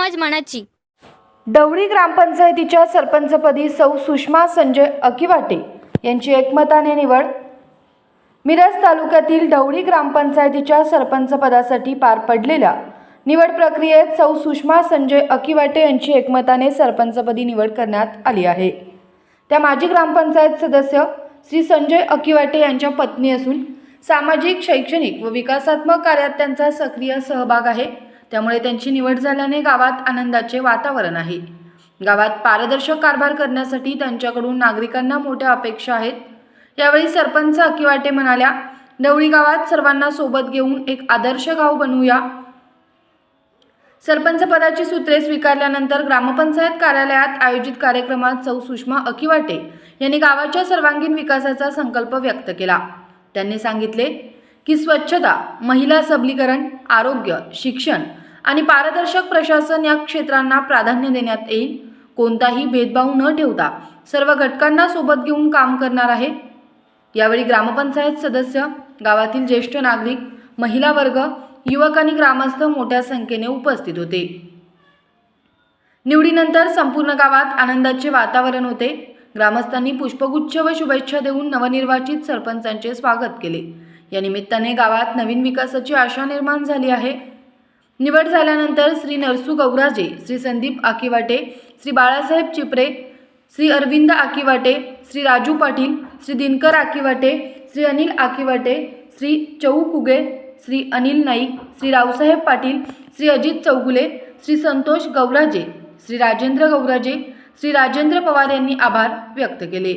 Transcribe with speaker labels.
Speaker 1: मनाची.
Speaker 2: डवळी ग्रामपंचायतीच्या सरपंचपदी सौ सुषमा संजय अकिवाटे यांची एकमताने निवड. मिरज तालुक्यातील ढवळी ग्रामपंचायतीच्या सरपंचपदासाठी पार पडलेल्या निवड प्रक्रियेत सौ सुषमा संजय अकिवाटे यांची एकमताने सरपंचपदी निवड करण्यात आली आहे. त्या माजी ग्रामपंचायत सदस्य श्री संजय अकिवाटे यांच्या पत्नी असून सामाजिक शैक्षणिक व विकासात्मक कार्यात त्यांचा सक्रिय सहभाग आहे. त्यामुळे त्यांची निवड झाल्याने गावात आनंदाचे वातावरण आहे. गावात पारदर्शक कारभार करण्यासाठी त्यांच्याकडून नागरिकांना मोठ्या अपेक्षा आहेत. यावेळी सरपंच अकिवाटे म्हणाल्या डवळी गावात सर्वांना सोबत घेऊन एक आदर्श गाव बनवूया. सरपंच पदाची सूत्रे स्वीकारल्यानंतर ग्रामपंचायत कार्यालयात आयोजित कार्यक्रमात सौ सुषमा अकिवाटे यांनी गावाच्या सर्वांगीण विकासाचा संकल्प व्यक्त केला. त्यांनी सांगितले की स्वच्छता महिला सबलीकरण आरोग्य शिक्षण आणि पारदर्शक प्रशासन या क्षेत्रांना प्राधान्य देण्यात येईल. कोणताही भेदभाव न ठेवता सर्व घटकांना सोबत घेऊन काम करणार आहे. यावेळी ग्रामपंचायत सदस्य गावातील ज्येष्ठ नागरिक महिला वर्ग युवक आणि ग्रामस्थ मोठ्या संख्येने उपस्थित होते. निवडीनंतर संपूर्ण गावात आनंदाचे वातावरण होते. ग्रामस्थांनी पुष्पगुच्छ व शुभेच्छा देऊन नवनिर्वाचित सरपंचांचे स्वागत केले. या निमित्ताने गावात नवीन विकासाची आशा निर्माण झाली आहे. निवड झाल्यानंतर श्री नरसू गौराजे श्री संदीप आकिवाटे श्री बाळासाहेब चिपरे श्री अरविंद आकिवाटे श्री राजू पाटील श्री दिनकर आकिवाटे श्री अनिल आकिवाटे श्री चऊ कुगे श्री अनिल नाईक श्री रावसाहेब पाटील श्री अजित चौगुले श्री संतोष गौराजे श्री राजेंद्र गौराजे श्री राजेंद्र पवार यांनी आभार व्यक्त केले.